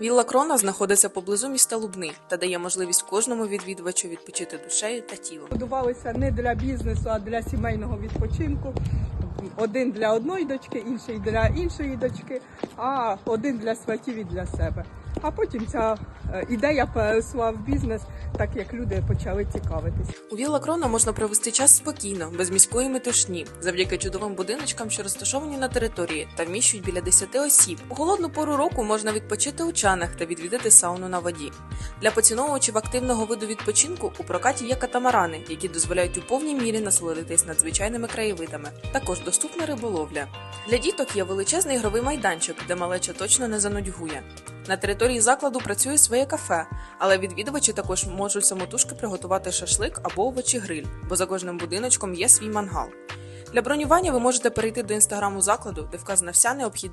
Вілла Крона знаходиться поблизу міста Лубни та дає можливість кожному відвідувачу відпочити душею та тілом. Будувалися не для бізнесу, а для сімейного відпочинку. Один для одної дочки, інший для іншої дочки, а один для сватів і для себе. А потім ця е, ідея переросла в бізнес, так як люди почали цікавитись. У Вілла Крона можна провести час спокійно, без міської метушні, завдяки чудовим будиночкам, що розташовані на території та вміщують біля 10 осіб. У холодну пору року можна відпочити у чанах та відвідати сауну на воді. Для поціновувачів активного виду відпочинку у прокаті є катамарани, які дозволяють у повній мірі насолодитись надзвичайними краєвидами. Також доступна риболовля. Для діток є величезний ігровий майданчик, де малеча точно не занудьгує. На території закладу працює своє кафе, але відвідувачі також можуть самотужки приготувати шашлик або овочі гриль, бо за кожним будиночком є свій мангал. Для бронювання ви можете перейти до інстаграму закладу, де вказана вся необхідна